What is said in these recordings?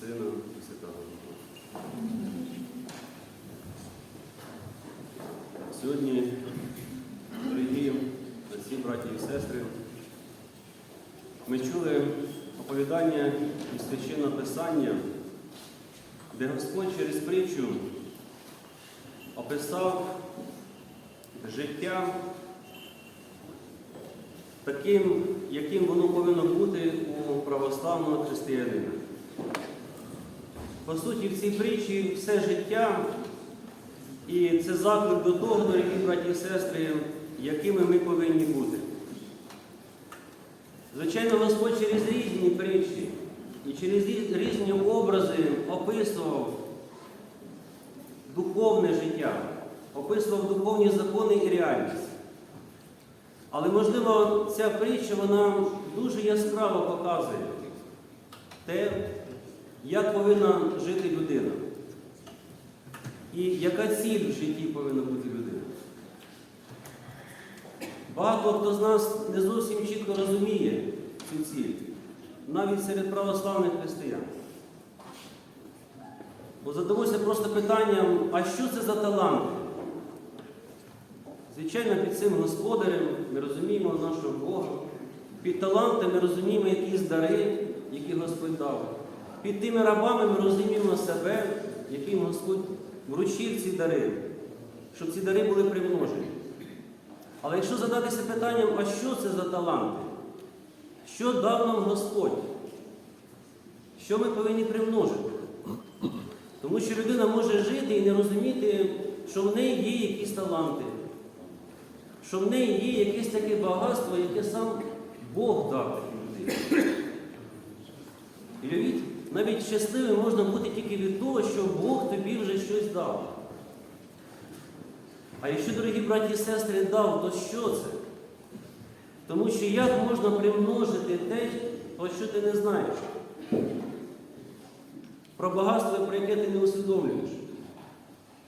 Сина і Святого Духа. Сьогодні, дорогі отці, браті і сестри, ми чули оповідання із священного Писання, де Господь через притчу описав життя таким, яким воно повинно бути у православного християнина. По суті, в цій притчі все життя, і це заклик до того, дорогі браті і сестри, якими ми повинні бути. Звичайно, Господь через різні притчі і через різні образи описував духовне життя, описував духовні закони і реальність. Але, можливо, ця притча вона дуже яскраво показує те, як повинна жити людина. І яка ціль в житті повинна бути людина. Багато хто з нас не зовсім чітко розуміє цю ціль, навіть серед православних християн. Бо задалося просто питанням, а що це за таланти? Звичайно, під цим господарем ми розуміємо нашого Бога. Під талантами ми розуміємо якісь дари, які Господь дав. Під тими рабами ми розуміємо себе, яким Господь вручив ці дари, щоб ці дари були примножені. Але якщо задатися питанням, а що це за таланти? Що дав нам Господь? Що ми повинні примножити? Тому що людина може жити і не розуміти, що в неї є якісь таланти, що в неї є якесь таке багатство, яке сам Бог дав людині. І навіть щасливим можна бути тільки від того, що Бог тобі вже щось дав. А якщо, дорогі браті і сестри, дав, то що це? Тому що як можна примножити те, про що ти не знаєш? Про багатство, про яке ти не усвідомлюєш.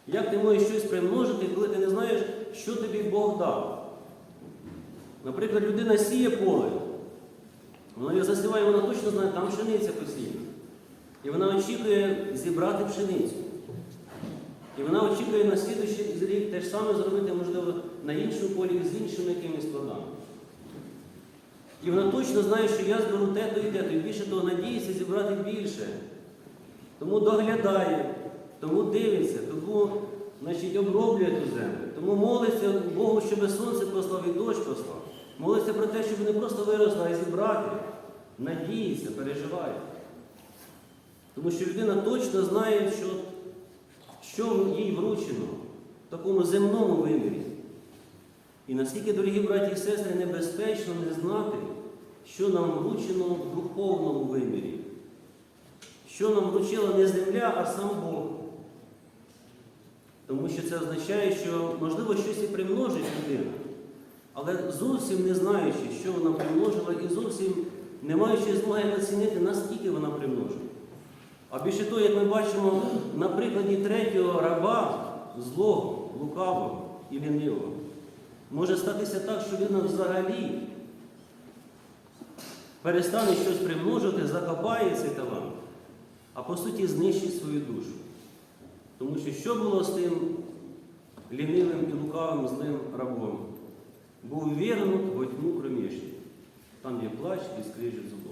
Як ти можеш щось примножити, коли ти не знаєш, що тобі Бог дав? Наприклад, людина сіє поле, вона його засіває, вона точно знає, там пшениця посіяна. І вона очікує зібрати пшеницю. І вона очікує на слідуючий рік те ж саме зробити, можливо, на іншому полі з іншими якимись плодами. І вона точно знає, що я зберу те-то і те-то, і більше того, надіється зібрати більше. Тому доглядає, тому дивиться, тому значить, оброблює ту землю, тому молиться Богу, щоб сонце послав і дощ послав. Молиться про те, щоб не просто виросла, а зібрати. Надіється, переживає. Тому що людина точно знає, що, що їй вручено в такому земному вимірі. І наскільки, дорогі браті і сестри, небезпечно не знати, що нам вручено в духовному вимірі. Що нам вручила не земля, а сам Бог. Тому що це означає, що, можливо, щось і примножить людина, але зовсім не знаючи, що вона примножила, і зовсім не маючи змоги оцінити, наскільки вона примножила. А більше того, як ми бачимо на прикладі третього раба, злого, лукавого і лінивого, може статися так, що людина взагалі перестане щось примножити, закопає цей талант, а по суті знищить свою душу. Тому що що було з тим лінивим і лукавим злим рабом? Був вірнут во тьму кромішні. Там є плач і скрижить зубов.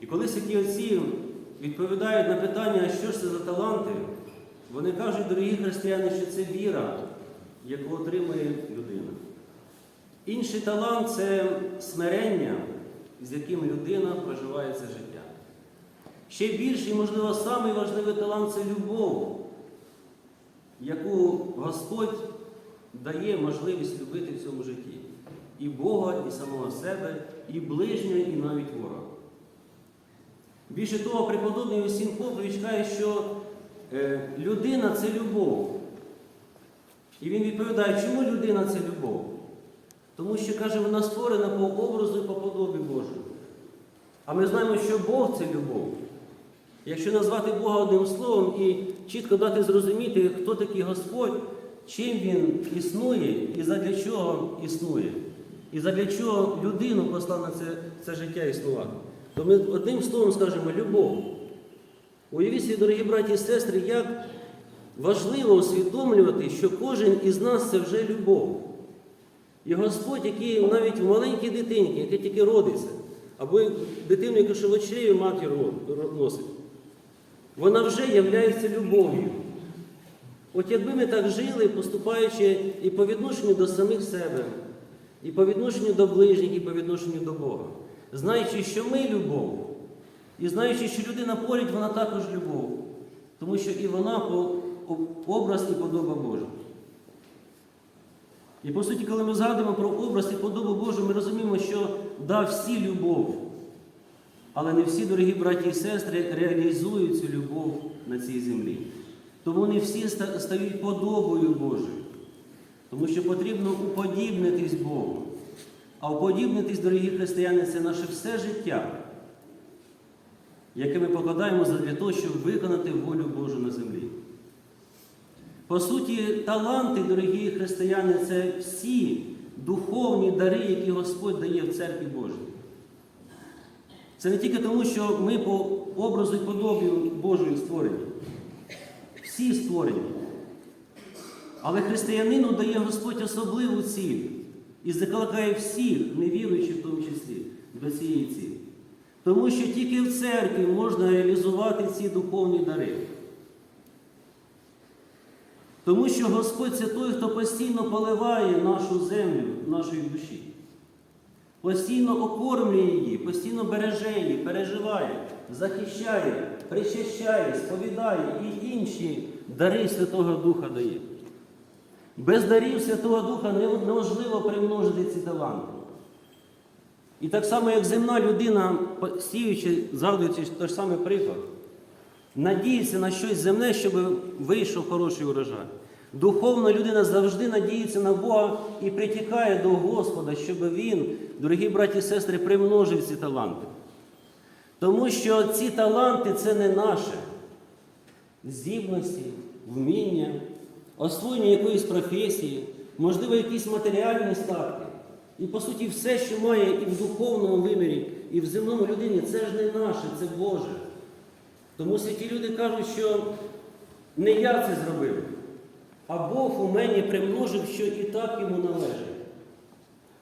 І коли святі отці відповідають на питання, що ж це за таланти, вони кажуть, дорогі християни, що це віра, яку отримує людина. Інший талант це смирення, з яким людина проживає це життя. Ще більший, можливо, самий важливий талант це любов, яку Господь дає можливість любити в цьому житті. І Бога, і самого себе, і ближнього, і навіть ворога. Більше того, преподобний Усім Попович каже, що е, людина це любов. І він відповідає, чому людина це любов? Тому що, каже, вона створена по образу і по подобі Божому. А ми знаємо, що Бог це любов. Якщо назвати Бога одним словом і чітко дати зрозуміти, хто такий Господь, чим Він існує і задля чого існує, і задля чого людину послав на це, це життя існувати, то ми одним словом скажемо любов. Уявіть собі, дорогі браті і сестри, як важливо усвідомлювати, що кожен із нас це вже любов. І Господь, який навіть в маленькій дитинці, яка тільки родиться, або дитину, яка ще в очею матір носить, вона вже являється любов'ю. От якби ми так жили, поступаючи і по відношенню до самих себе, і по відношенню до ближніх, і по відношенню до Бога, знаючи, що ми любов, і знаючи, що людина поряд, вона також любов, тому що і вона по образ і подоба Божа. І по суті, коли ми згадуємо про образ і подобу Божу, ми розуміємо, що да, всі любов, але не всі, дорогі браті і сестри, реалізують цю любов на цій землі. Тому не всі стають подобою Божою. Тому що потрібно уподібнитись Богу. А уподібнитись, дорогі християни, це наше все життя, яке ми покладаємо для того, щоб виконати волю Божу на землі. По суті, таланти, дорогі християни, це всі духовні дари, які Господь дає в церкві Божій. Це не тільки тому, що ми по образу і подобі Божої створені. Всі створені. Але християнину дає Господь особливу ціль і закликає всіх, невіруючих в тому числі, до цієї цілі. Тому що тільки в церкві можна реалізувати ці духовні дари. Тому що Господь це той, хто постійно поливає нашу землю нашої душі. Постійно окормлює її, постійно береже її, переживає, захищає, причащає, сповідає і інші дари Святого Духа дає. Без дарів Святого Духа неможливо примножити ці таланти. І так само, як земна людина, сіючи, згадуючи той ж самий приклад, надіється на щось земне, щоб вийшов хороший урожай. Духовна людина завжди надіється на Бога і притікає до Господа, щоб Він, дорогі браті і сестри, примножив ці таланти. Тому що ці таланти це не наше здібності, вміння, освоєння якоїсь професії, можливо, якісь матеріальні статки. І, по суті, все, що має і в духовному вимірі, і в земному людині, це ж не наше, це Боже. Тому святі люди кажуть, що не я це зробив, а Бог у мені примножив, що і так йому належить.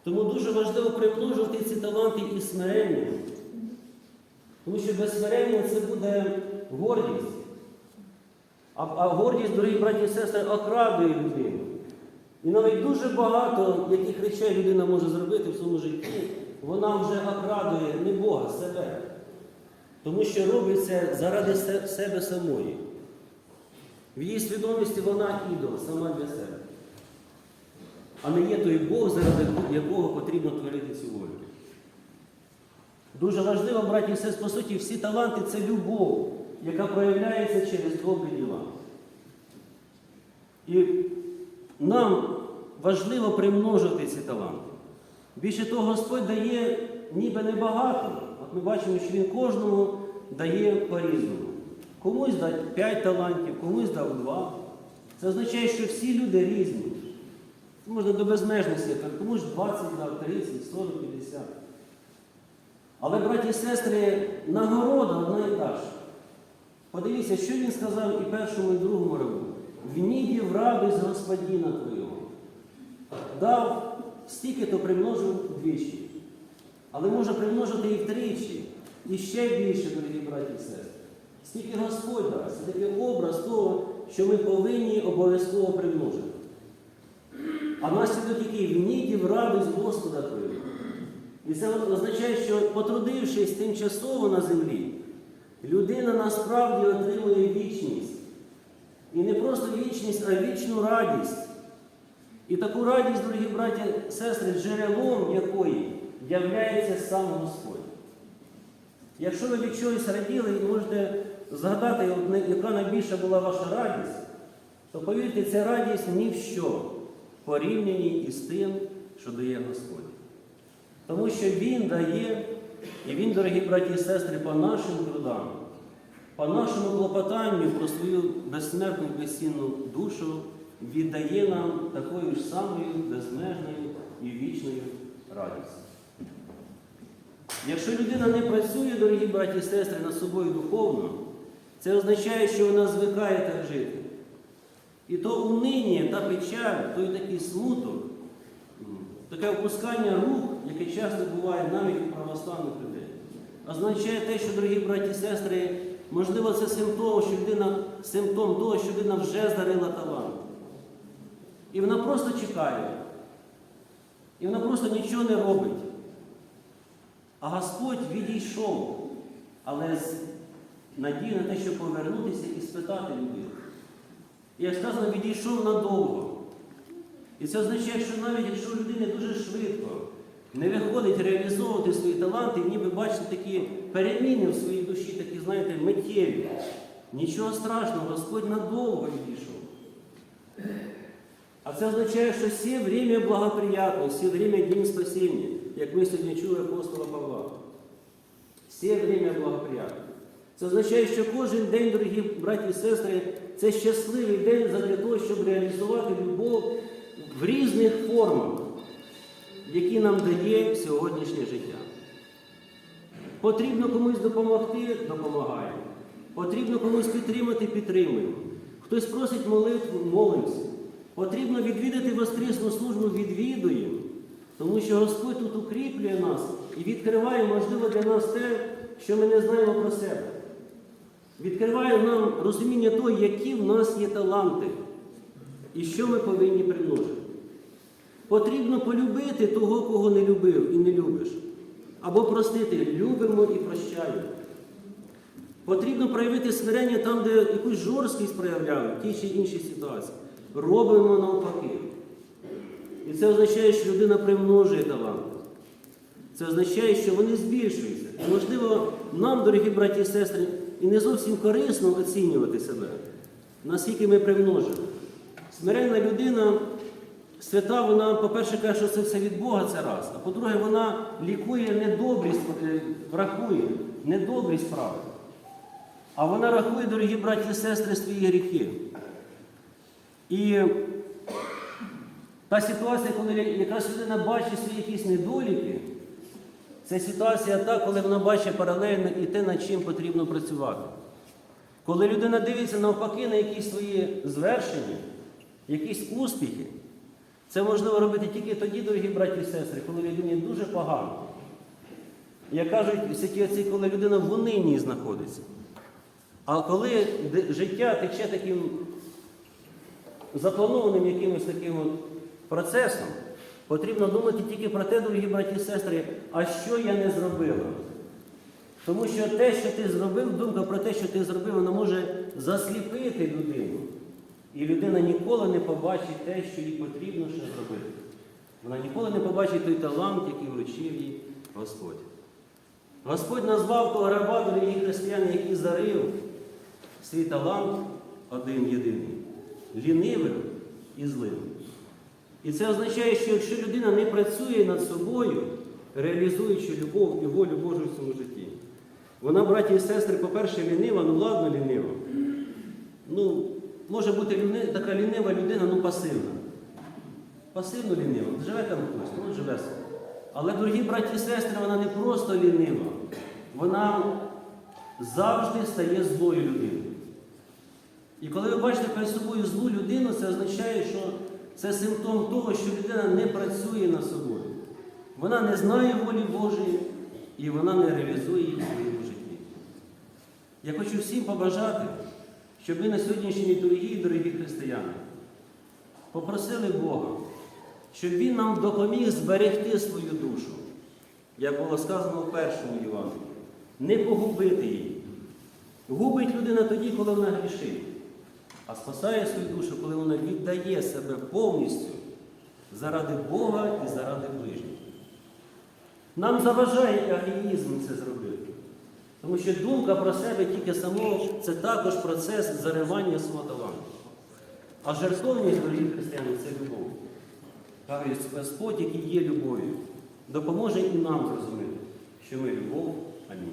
Тому дуже важливо примножувати ці таланти і смиренням. Тому що без смирення це буде гордість. А, а гордість, дорогі браті і сестри, окрадує людину. І навіть дуже багато яких речей людина може зробити в своєму житті, вона вже окрадує не Бога, себе. Тому що робить це заради себе самої. В її свідомості вона ідол сама для себе. А не є той Бог, заради якого потрібно творити цю волю. Дуже важливо, браті і сестри, по суті, всі таланти це любов, яка проявляється через добрі діла. І нам важливо примножити ці таланти. Більше того, Господь дає ніби небагато. От ми бачимо, що Він кожному дає по-різному. Комусь дав 5 талантів, комусь дав 2. Це означає, що всі люди різні. Можна до безмежності, комусь 20 дав, 30, 40, 50. Але, браті і сестри, нагорода одна і та ж. Подивіться, що він сказав і першому, і другому рабу. Внідів радость Господіна Твого. Дав стільки, то примножив двічі. Але може примножити і втричі, і ще більше, дорогі браті і сестри. Стільки Господь дасть, це такий образ того, що ми повинні обов'язково примножити. А наслідок який внідів радость Господа Твого. І це означає, що потрудившись тимчасово на землі, людина насправді отримує вічність. І не просто вічність, а вічну радість. І таку радість, дорогі браті сестри, джерелом якої являється сам Господь. Якщо ви від чогось раділи і можете згадати, яка найбільша була ваша радість, то повірте, ця радість ні в що порівняні із тим, що дає Господь. Тому що Він дає, і Він, дорогі браті і сестри, по нашим трудам, по нашому клопотанню про свою безсмертну безцінну душу віддає нам такою ж самою безмежною і вічною радістю. Якщо людина не працює, дорогі браті і сестри, над собою духовно, це означає, що вона звикає так жити. І то униння, та печаль, той такий смуток, таке опускання рук, яке часто буває навіть у православних людей, означає те, що, дорогі браті і сестри, можливо, це симптом, що людина, симптом того, що людина вже зарила талант. І вона просто чекає. І вона просто нічого не робить. А Господь відійшов, але з надією на те, щоб повернутися і спитати людину. І як сказано, відійшов надовго. І це означає, що навіть якщо у людини дуже швидко не виходить реалізовувати свої таланти, ніби бачите такі переміни в своїй душі, такі, знаєте, миттєві. Нічого страшного, Господь надовго відійшов. А це означає, що все время благоприятно, все время день спасения, як ми сьогодні чули апостола Павла. Все время благоприятно. Це означає, що кожен день, дорогі браті і сестри, це щасливий день для того, щоб реалізувати любов в різних формах, які нам дає сьогоднішнє життя. Потрібно комусь допомогти, допомагаємо. Потрібно комусь підтримати, підтримуємо. Хтось просить молитву, молимося. Потрібно відвідати воскресну службу, відвідуємо. Тому що Господь тут укріплює нас і відкриває, можливо, для нас те, що ми не знаємо про себе. Відкриває нам розуміння того, які в нас є таланти і що ми повинні примножити. Потрібно полюбити того, кого не любив і не любиш. Або простити, любимо і прощаємо. Потрібно проявити смирення там, де якусь жорсткість проявляли, в тій чи іншій ситуації. Робимо навпаки. І це означає, що людина примножує таланти. Це означає, що вони збільшуються. І можливо, нам, дорогі браті і сестри, і не зовсім корисно оцінювати себе, наскільки ми примножимо. Смиренна людина, свята, вона, по-перше, каже, що це все від Бога, це раз. А по-друге, вона лікує недобрість, е, врахує недобрі справи. А вона рахує, дорогі браті і сестри, свої гріхи. І та ситуація, коли якраз людина бачить свої якісь недоліки, це ситуація та, коли вона бачить паралельно і те, над чим потрібно працювати. Коли людина дивиться навпаки на якісь свої звершення, якісь успіхи, це можливо робити тільки тоді, дорогі браті і сестри, коли людині дуже погано. Як кажуть святі отці, коли людина в унинні знаходиться. А коли життя тече таким запланованим якимось таким от процесом, потрібно думати тільки про те, дорогі браті і сестри, а що я не зробила. Тому що те, що ти зробив, думка про те, що ти зробив, вона може засліпити людину. І людина ніколи не побачить те, що їй потрібно ще зробити. Вона ніколи не побачить той талант, який вручив їй Господь. Господь назвав того раба, дорогі християни, який зарив свій талант один єдиний, лінивим і злим. І це означає, що якщо людина не працює над собою, реалізуючи любов і волю Божу в цьому житті, вона, браті і сестри, по-перше, лінива, ну ладно, лінива. Ну, може бути ліни- така лінива людина, ну пасивна. Пасивно лінива. Живе там хтось, ну живе. Але, дорогі браті і сестри, вона не просто лінива, вона завжди стає злою людиною. І коли ви бачите перед собою злу людину, це означає, що це симптом того, що людина не працює над собою. Вона не знає волі Божої і вона не реалізує її в своєму житті. Я хочу всім побажати, щоб ви на сьогоднішній дорогі, дорогі християни, попросили Бога, щоб Він нам допоміг зберегти свою душу, як було сказано в першому Євангелії, не погубити її. Губить людина тоді, коли вона грішить, а спасає свою душу, коли вона віддає себе повністю заради Бога і заради ближніх. Нам заважає егоїзм це зробити. Тому що думка про себе тільки самого це також процес заривання свого таланту. А жертовність, дорогі християни, це любов. Кажуть, Господь, який є любов'ю, допоможе і нам зрозуміти, що ми любов. Амінь.